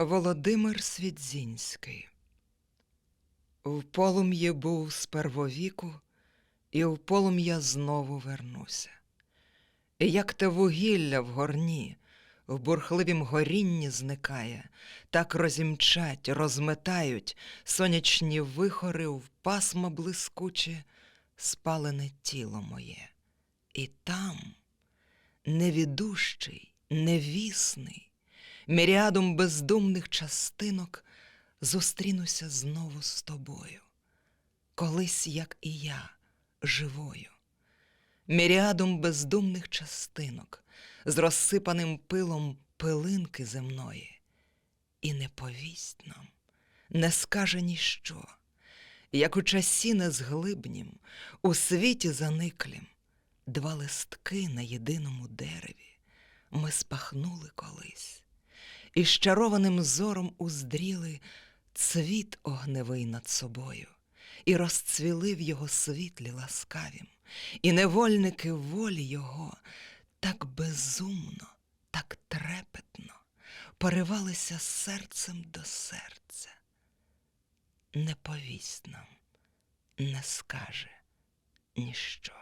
Володимир Свідзінський В полум'ї був з первовіку, і в полум'я знову вернуся. І як те вугілля в горні, в бурхливім горінні зникає, так розімчать, розметають сонячні вихори в пасма блискуче, спалене тіло моє. І там, невідущий, невісний, міріадом бездумних частинок зустрінуся знову з тобою, колись, як і я, живою, міріадом бездумних частинок, з розсипаним пилом пилинки земної, і не повість нам, не скаже ніщо, як у часі незглибнім, у світі заниклім, два листки на єдиному дереві ми спахнули колись, і щарованим зором уздріли цвіт огневий над собою, і розцвіли в його світлі ласкавім, і невольники волі його так безумно, так трепетно поривалися серцем до серця. Не повість нам, не скаже ніщо.